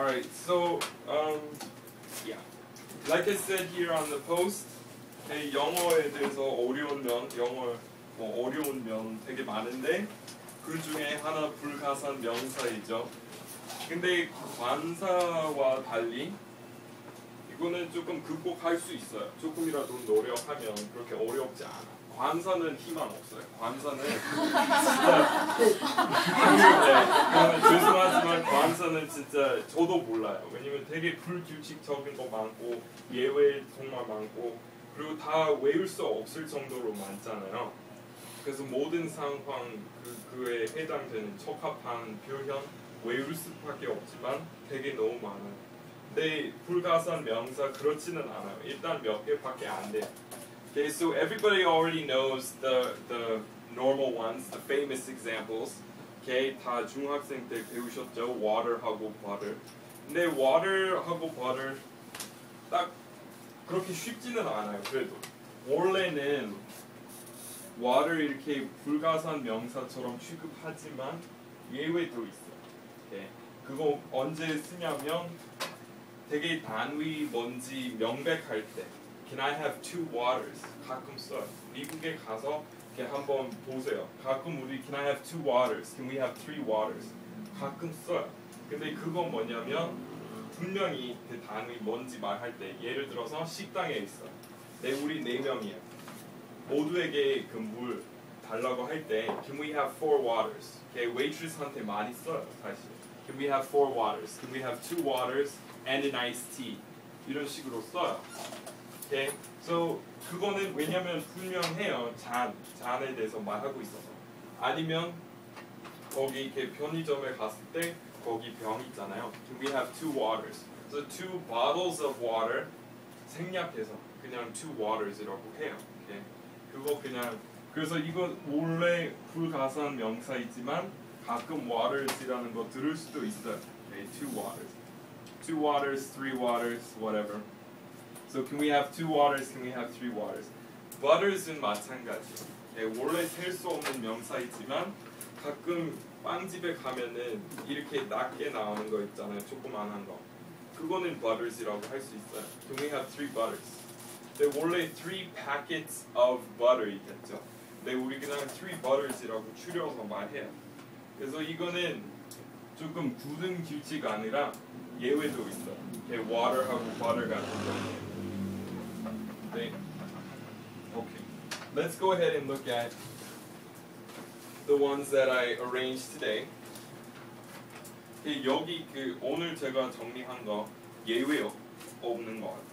All right, so um, yeah, like I said here on the post, 네, 영어에 대해서 어려운 면, 영어 뭐 어려운 면 되게 많은데 그 중에 하나 불가산 명사이죠. 근데 관사와 달리 이거는 조금 극복할 수 있어요. 조금이라도 노력하면 그렇게 어렵지 않아. 관사는 희망 없어요. 관사는 진짜 네, 죄송하지만 관사는 진짜 저도 몰라요. 왜냐면 되게 불규칙적인 거 많고 예외 정말 많고 그리고 다 외울 수 없을 정도로 많잖아요. 그래서 모든 상황 그, 그에 해당되는 적합한 표현 외울 수밖에 없지만 되게 너무 많아요. 근데 불가산 명사 그렇지는 않아요. 일단 몇 개밖에 안 돼요. Okay, so everybody already knows the the normal ones, the famous examples. Okay, 다 중학생 때 배우셨죠? water하고 butter. 근데 water하고 butter 딱 그렇게 쉽지는 않아요. 그래도 원래는 water 이렇게 불가산 명사처럼 취급하지만 예외도 있어. 오케이. 그거 언제 쓰냐면 되게 단위 뭔지 명백할 때 Can I have two waters? 가끔 써요. 미국에 가서 이렇게 한번 보세요. 가끔 우리 Can I have two waters? Can we have three waters? 가끔 써요. 근데 그건 뭐냐면 분명히 그 단위 뭔지 말할 때 예를 들어서 식당에 있어. 네 우리 네 명이에요. 모두에게 그 물 달라고 할 때 Can we have four waters? Okay, waitress한테 많이 써요 사실. Can we have four waters? Can we have two waters and an iced tea? 이런 식으로 써요. Okay, so 그거는 왜냐면 분명해요 잔 잔에 대해서 말하고 있어서. 아니면 거기 이렇게 편의점에 갔을 때 거기 병 있잖아요. We have two waters? So two bottles of water 생략해서 그냥 two waters이라고 해요. Okay? 그거 그냥 그래서 이거 원래 불가산 명사이지만 가끔 waters이라는 거 들을 수도 있어요. Okay, two waters, two waters, three waters, whatever. So can we have two waters? Can we have three waters? Butters은 마찬가지. Okay, 원래 셀 수 없는 명사이지만 가끔 빵집에 가면은 이렇게 낮게 나오는 거 있잖아요. 조그만한 거. 그거는 butters이라고 할 수 있어요. Can we have three butters? 근데 원래 three packets of butter이겠죠. 근데 우리 그냥 three butters이라고 줄여서 말해요. 그래서 이거는 조금 굳은 규칙 아니라 예외도 있어. 요 water하고 butter 같은 경우에. 네. Okay. Let's go ahead and look at the ones that I arranged today. 그 여기 그 오늘 제가 정리한 거 예외 없- 없는 거 같아요.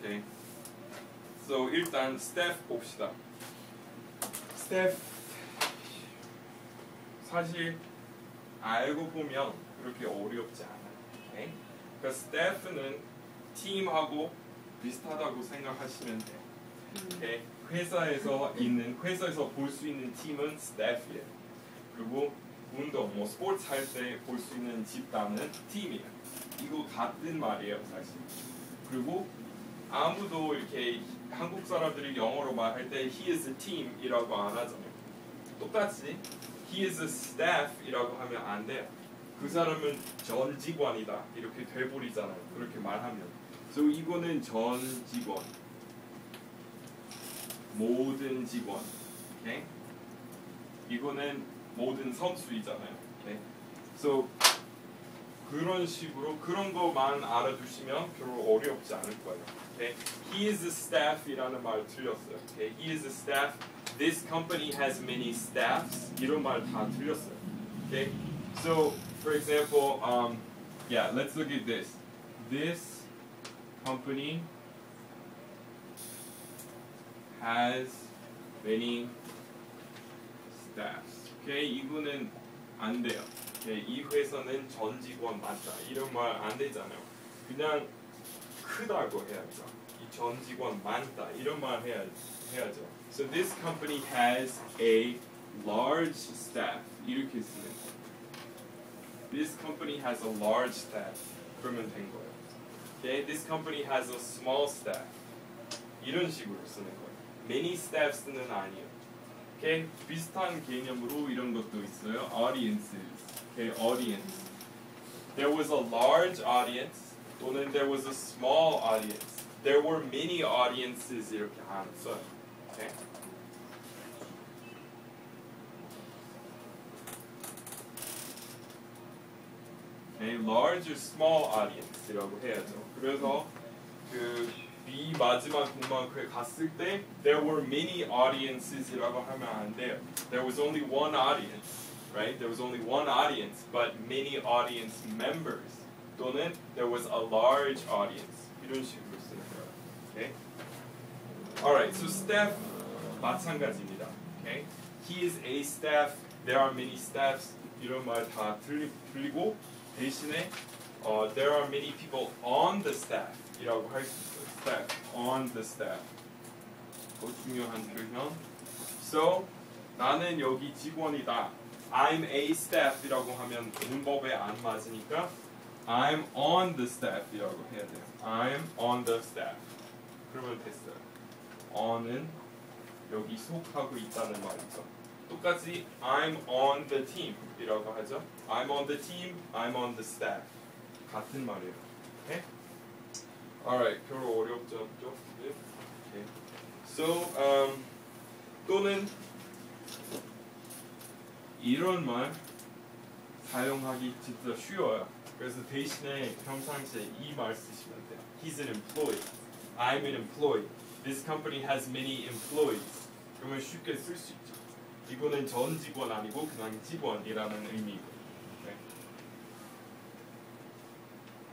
Okay. So 일단 Steph 봅시다. Steph 사실 알고 보면 그렇게 어렵지 않아요. Okay? 그러니까 Steph는 팀하고 비슷하다고 생각하시면 돼요. Okay? 회사에서 있는 회사에서 볼 수 있는 팀은 Steph이에요. 그리고 운동, 뭐 스포츠 할 때 볼 수 있는 집단은 팀이에요. 이거 같은 말이에요, 사실. 그리고 아무도 이렇게 한국 사람들이 영어로 말할 때 he is a team이라고 안 하잖아요. 똑같이 he is a staff이라고 하면 안 돼요. 그 사람은 전 직원이다 이렇게 돼버리잖아요. 그렇게 말하면. 그래서 이거는 전 직원, 모든 직원. 오케이? 이거는 모든 선수이잖아요. 오케이? So 그런 식으로 그런 것만 알아두시면 별로 어렵지 않을 거예요. Okay? He is a staff이라는 말 틀렸어요. Okay? He is a staff. This company has many staffs. 이런 말 다 틀렸어요. Okay? So, for example, um, yeah, let's look at this. This company has many staffs. Okay? 이거는 안 돼요. Okay? 이 회사는 전 직원 맞다. 이런 말 안 되잖아요. 그냥 크다고 해야죠. 이 전 직원 많다. 이런 말 해야, 해야죠. So this company has a large staff. 이렇게 쓰는 거예요. This company has a large staff. 그러면 된 거예요. Okay? This company has a small staff. 이런 식으로 쓰는 거예요. Many staffs는 아니에요. Okay? 비슷한 개념으로 이런 것도 있어요. Audiences. Okay? Audience. there was a large audience 또는 there was a small audience. There were many audiences 이렇게 안 써요. Okay? A large or small audience라고 해야죠. 그래서 그 B 마지막 공마크에 갔을 때 there were many audiences이라고 하면 안 돼요. There was only one audience, right? There was only one audience, but many audience members. 또는 there was a large audience. 이런 식으로 쓰는 거예요. Okay? Alright, so staff 마찬가지입니다. Okay? He is a staff. There are many staffs. 이런 말 다 들리고 대신에 어, there are many people on the staff 이라고 할 수 있어요. staff, on the staff. 또 중요한 표현. So 나는 여기 직원이다. I'm a staff이라고 하면 문법에 안 맞으니까 I'm on the staff이라고 해야 돼요. I'm on the staff. 그러면 됐어요. on은 여기 속하고 있다는 말이죠. 똑같이 I'm on the team이라고 하죠. I'm on the team, I'm on the staff. 같은 말이에요. Okay? Alright, 별로 어렵지 않죠? 네. Okay. So, um, 또는 이런 말 사용하기 진짜 쉬워요. 그래서 대신에 평상시에 이 말 쓰시면 돼요. He's an employee. I'm an employee. This company has many employees. 그러면 쉽게 쓸 수 있죠. 이거는 전 직원 아니고 그냥 직원이라는 의미고.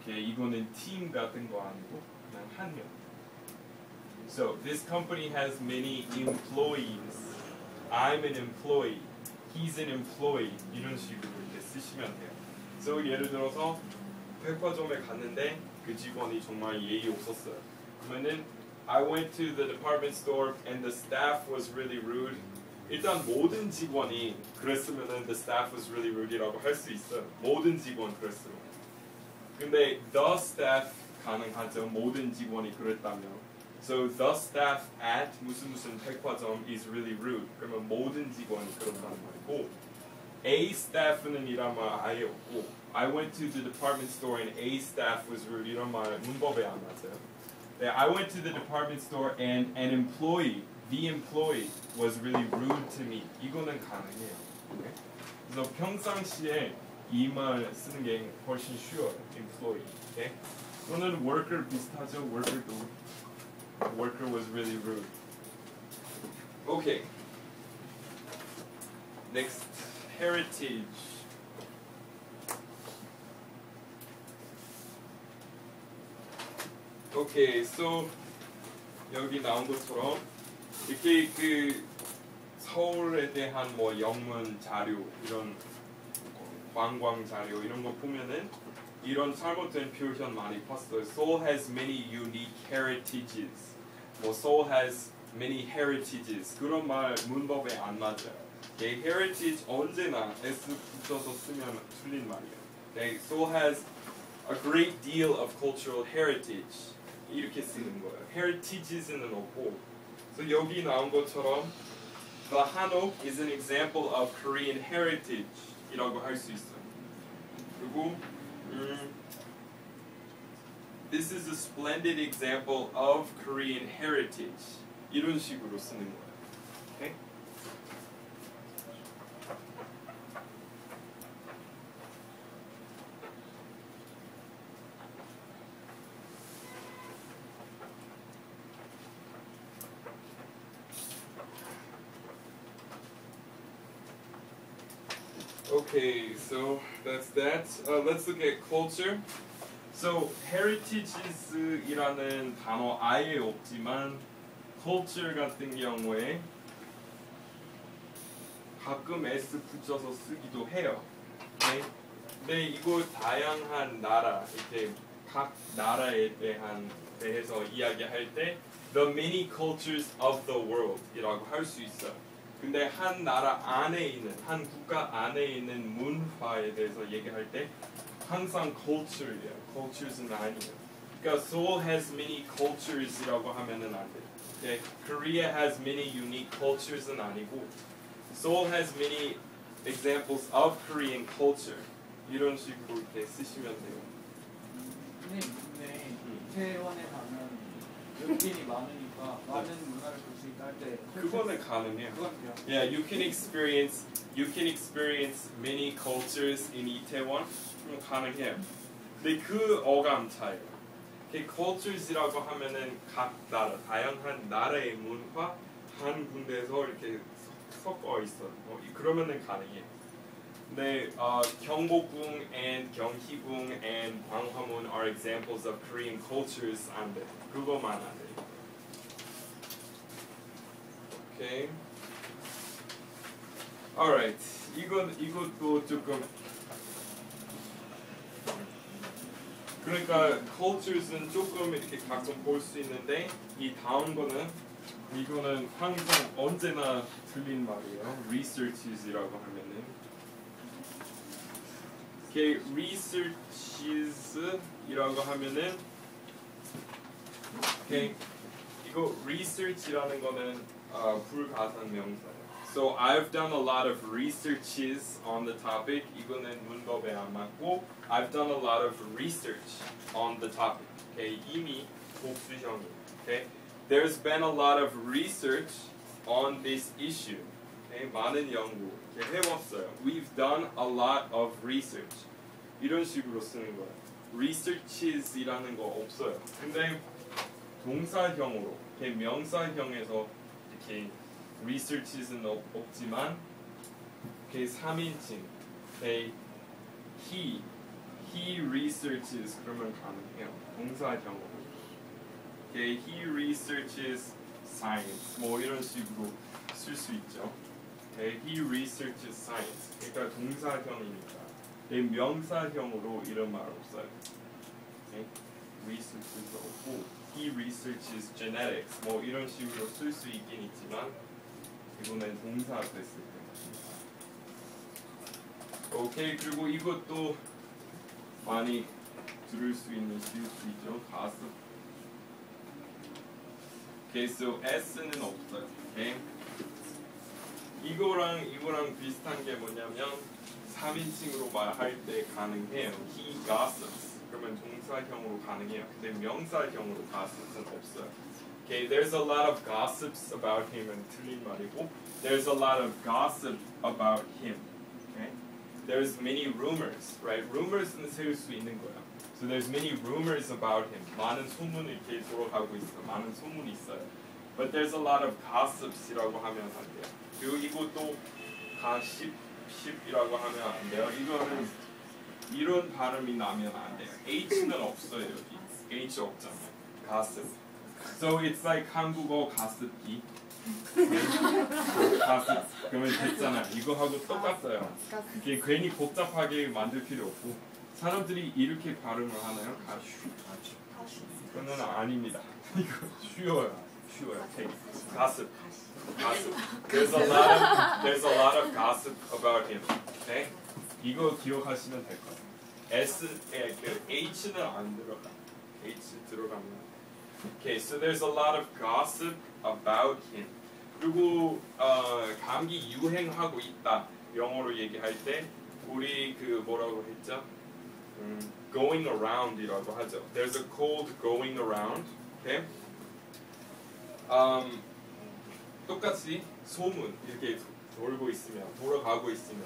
오케이, 이거는 팀 같은 거 아니고 그냥 한 명. So this company has many employees. I'm an employee. He's an employee. 이런 식으로 이렇게 쓰시면 돼요. So 예를 들어서 백화점에 갔는데 그 직원이 정말 예의 없었어요. 그러면은 I went to the department store and the staff was really rude. 일단 모든 직원이 그랬으면은 the staff was really rude이라고 할 수 있어요. 모든 직원 그랬으면. 근데 the staff 가능하죠. 모든 직원이 그랬다면. So the staff at 무슨 무슨 백화점 is really rude. 그러면 모든 직원이 그렇다는 말이고 A staff는 이란 말 아예 없고 I went to the department store and A staff was rude 이런 말 문법에 안 맞아요. 네, I went to the department store and an employee, the employee was really rude to me. 이거는 가능해요. 네? 그래서 평상시에 이 말 쓰는 게 훨씬 쉬워요. employee. 오케이? 또는 worker 비슷하죠. worker도 worker was really rude. Okay. Next, heritage. Okay, so 여기 나온 것처럼 이렇게 그 서울에 대한 뭐 영문 자료 이런 관광 자료 이런 거 보면은 이런 잘못된 표현 많이 봤어요. Seoul has many unique heritages. 뭐 Seoul has many heritages. 그런 말 문법에 안 맞아요. Okay, heritage 언제나 s 붙여서 쓰면 틀린 말이에요. Okay, Seoul has a great deal of cultural heritage. 이렇게 쓰는 거예요. heritages는 없고. 그래서 여기 나온 것처럼 The Hanok is an example of Korean heritage 이라고 할 수 있어요. 그리고 음, This is a splendid example of Korean heritage. 이런 식으로 쓰는 거예요. Okay, so that's that. Uh, let's look at culture. So heritages이라는 단어 아예 없지만 culture 같은 경우에 가끔 s 붙여서 쓰기도 해요. 네. 근데 이거 다양한 나라 이렇게 각 나라에 대한 대해서 이야기할 때 the many cultures of the world이라고 할 수 있어요. 근데 한 나라 안에 있는 한 국가 안에 있는 문화에 대해서 얘기할 때 항상 culture예요. cultures는 아니에요. 그러니까 Seoul has many cultures이라고 하면은 안 돼. Okay? Korea has many unique cultures는 아니고 Seoul has many examples of Korean culture. 이런 식으로 이렇게 쓰시면 돼요. 선생님 음. 이태원에 가면 외국인이 많으니까 많은 문화를 그거는 가능해요. 그건 돼요. Yeah, you can experience you can experience many cultures in 이태원. 좀 가능해요. 근데 그 어감 차이요. 그 cultures이라고 하면은 각 나라 다양한 나라의 문화 한 군데서 이렇게 섞- 섞어 있어요. 어, 이- 그러면은 가능해요. 네, 어, 경복궁 and 경희궁 and 광화문 are examples of Korean cultures 안 돼. 그거만 안 돼. 오케이. Alright. 이건 이것도 조금 그러니까 cultures는 조금 이렇게 가끔 볼 수 있는데 이 다음 거는 이거는 항상 언제나 틀린 말이에요. researches이라고 하면은 이렇게 researches이라고 하면은 오케이 이거 research이라는 거는 어, 불가산 명사예요. So I've done a lot of researches on the topic. 이거는 문법에 안 맞고 I've done a lot of research on the topic. Okay, 이미 복수형이. Okay, there's been a lot of research on this issue. Okay, 많은 연구 이렇게 해봤어요. We've done a lot of research. 이런 식으로 쓰는 거예요. researches이라는 거 없어요. 근데 동사형으로, 이렇게 명사형에서 이렇게 researches는 없, 없지만 이렇게 3인칭, okay, he, he researches 그러면 가능해요. 동사형으로. Okay, he researches science. 뭐 이런 식으로 쓸 수 있죠. Okay, he researches science. 그러니까 동사형이니까. 네, 명사형으로 이런 말 없어요. Okay? researches도 없고 he researches genetics 뭐 이런 식으로 쓸 수 있긴 있지만 이거는 동사 됐을 때. 오케이 그리고 이것도 많이 들을 수 있는 실수이죠. 가스. 오케이 so s는 없어요. 오케이. 이거랑 이거랑 비슷한 게 뭐냐면 3인칭으로 말할 때 가능해요. He gossips 그러면 동사형으로 가능해요 근데 명사형으로 gossips는 없어요 Okay, there's a lot of gossips about him and 틀린 말이고 there's a lot of gossip about him okay? There's many rumors, right? Rumors는 세울 수 있는 거야 So there's many rumors about him 많은 소문이 이렇게 돌아가고 있어 많은 소문이 있어요 But there's a lot of gossips이라고 하면 안 돼요 그리고 이것도 가십 십이라고 하면 안 돼요. 이거는 이런 발음이 나면 안 돼요. H는 없어요 여기. H 없잖아요. gossip. So it's like 한국어 가습기. 가습. 그러면 됐잖아요. 이거 하고 똑같아요. 이게 괜히 복잡하게 만들 필요 없고 사람들이 이렇게 발음을 하나요? 가슈. 그거는 아닙니다. 이거 쉬워요. 쉬워요. Gossip. gossip. There's a lot of there's a lot of gossip about him. Okay? 이거 기억하시면 될 거예요. S, 에, 그 H는 안 들어가. H 들어가면. Okay, so there's a lot of gossip about him. 그리고 어, 감기 유행하고 있다. 영어로 얘기할 때 우리 그 뭐라고 했죠? 음, going around이라고 하죠. There's a cold going around. Okay? Um, 똑같이 소문 이렇게 돌고 있으면 돌아가고 있으면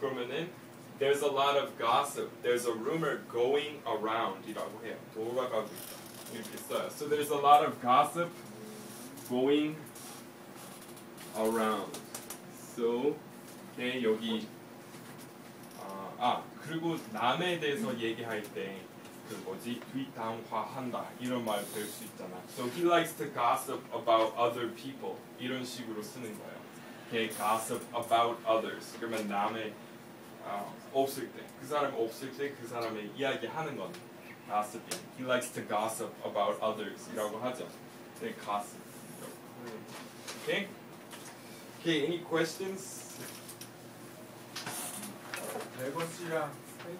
그러면은 there's a lot of gossip there's a rumor going around이라고 해요 돌아가고 있다 이렇게 써요 so there's a lot of gossip going around so okay, 여기 아, 아 그리고 남에 대해서 얘기할 때 그 뭐지 뒷담화한다 이런 말 배울 수 있잖아. So he likes to gossip about other people 이런 식으로 쓰는 거예요. Okay, gossip about others. 그러면 남의 어, 없을 때, 그 사람 없을 때 그 사람의 이야기하는 건 gossiping. He likes to gossip about others이라고 하죠. 네, gossip. Okay. Okay. Any questions? 레거시랑 차이?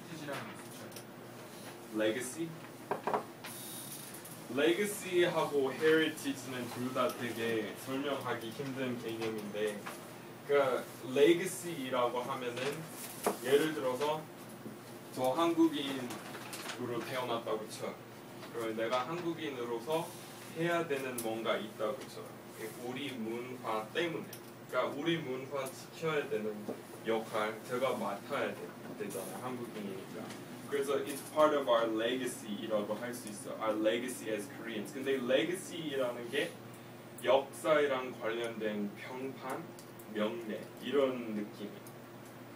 legacy. legacy하고 heritage는 둘 다 되게 설명하기 힘든 개념인데 그 legacy라고 하면은 예를 들어서 저 한국인으로 태어났다고 쳐. 그러면 내가 한국인으로서 해야 되는 뭔가 있다고 쳐. 우리 문화 때문에. 그러니까 우리 문화 지켜야 되는 역할 제가 맡아야 돼, 되잖아요. 한국인이니까. 그래서 it's part of our legacy이라고 할 수 있어. Our legacy as Koreans. 근데 legacy라는 게 역사랑 관련된 평판, 명례 이런 느낌이.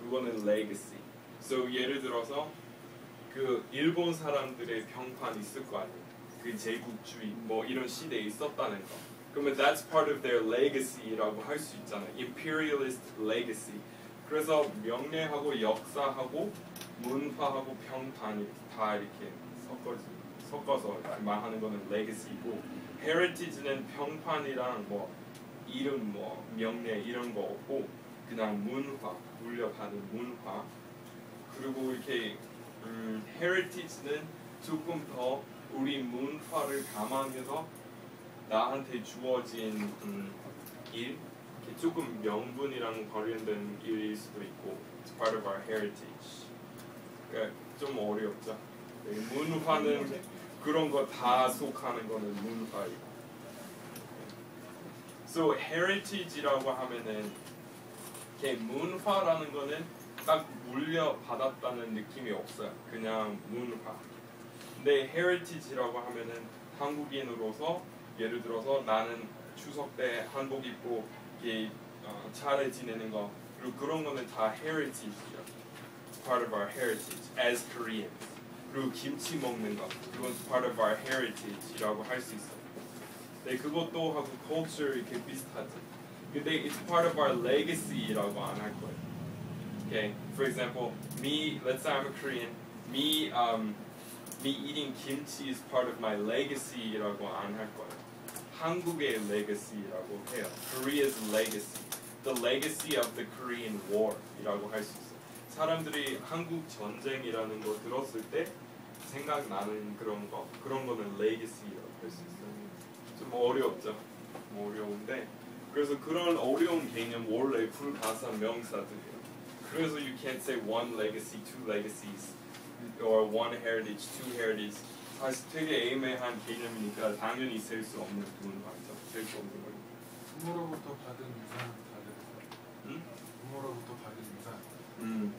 그거는 legacy. So 예를 들어서 그 일본 사람들의 평판 있을 거 아니에요. 그 제국주의 뭐 이런 시대에 있었다는 거. 그러면 that's part of their legacy라고 할 수 있잖아요. imperialist legacy. 그래서 명례하고 역사하고 문화하고 평판이 다 이렇게 섞어서 섞어서 말하는 거는 legacy고 heritage는 평판이랑 뭐 이름 뭐 명례 이런 거 없고 그냥 문화 물려받은 문화. 그리고 이렇게 음, heritage는 조금 더 우리 문화를 감안해서 나한테 주어진 음, 일? 이렇게 조금 명분이랑 관련된 일일 수도 있고 it's part of our heritage. 그러니까 좀 어렵죠. 네, 문화는 그런 거 다 속하는 거는 문화이고 So heritage라고 하면은 이렇게 문화라는 거는 딱 물려받았다는 느낌이 없어요 그냥 문화 근데 heritage라고 하면은 한국인으로서 예를 들어서 나는 추석 때 한복 입고 이렇게 어, 차례 지내는 거 그리고 그런 거는 다 heritage예요. Part of our heritage as Koreans. 그리고 김치 먹는 거 그건 part of our heritage이라고 할 수 있어요. 네 그것도 하고 culture 이렇게 비슷하지. 근데 it's part of our legacy라고 안 할 거예요. Okay, for example, me. Let's say I'm a Korean. Me, um, me eating kimchi is part of my legacy라고 안 할 거예요. 한국의 legacy라고 해요. Korea's legacy. The legacy of the Korean War이라고 할 수 있어요. 사람들이 한국 전쟁이라는 거 들었을 때 생각나는 그런 거 그런 거는 legacy라고 할 수 있어요. 좀 어렵죠. 좀 어려운데 그래서 그런 어려운 개념 원래 불가사 명사들이에요. 그래서 you can't say one legacy, two legacies, or one heritage, two heritage. 사실 되게 애매한 개념이니까 당연히 셀수 없는 문화죠. 셀수 없는 거. 부모로부터 받은 유산은 다들 응? 부모로부터 받은 유산 음,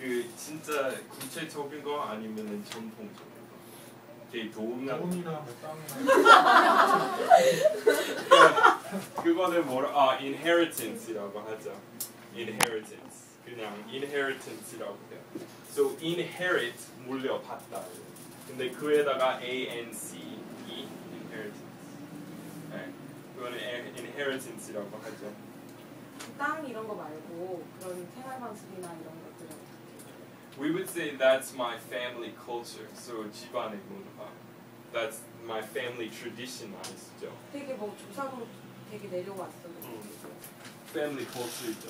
그 진짜 구체적인 거 아니면은 전통적인 거. 돈이나 돈이나 뭐 땅이나 그거는 뭐라 아 inheritence이라고 하죠. inheritance 그냥 inheritence이라고 해요. So inherit 물려받다. 근데 그에다가 a n c e inheritance. 네, 그거는 inheritence이라고 하죠. 땅 이런 거 말고 그런 생활 방식이나 이런 것들은 We would say that's my family culture. So 집안의 문화. That's my family tradition 아니시죠? 되게 뭐 조상으로 되게 내려왔어요. family culture죠.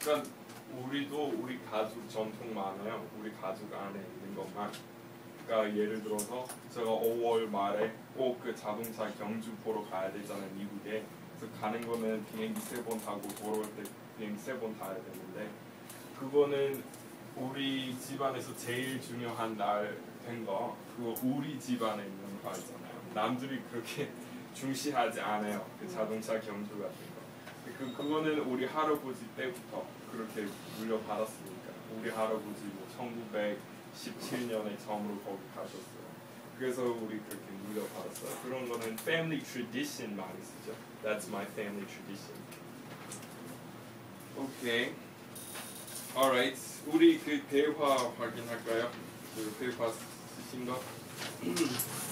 그러니까 우리도 우리 가족 전통 많아요. 우리 가족 안에 있는 것만. 그러니까 예를 들어서 제가 5월 말에 꼭 그 자동차 경주 보러 가야 되잖아요 미국에. 그래서 가는 거는 비행기 세 번 타고 돌아올 때 비행기 세 번 타야 되는데 그거는 우리 집안에서 제일 중요한 날 된 거 그거 우리 집안에 있는 거 있잖아요. 남들이 그렇게 중시하지 않아요. 그 자동차 경주 같은 거. 그 그거는 우리 할아버지 때부터 그렇게 물려받았으니까 우리 할아버지 뭐 1917년에 처음으로 거기 가셨어요. 그래서 우리 그렇게 물려받았어요. 그런 거는 family tradition 많이 쓰죠. That's my family tradition. 오케이. Alright. 우리 그 대화 확인할까요? 그 대화 쓰신 거?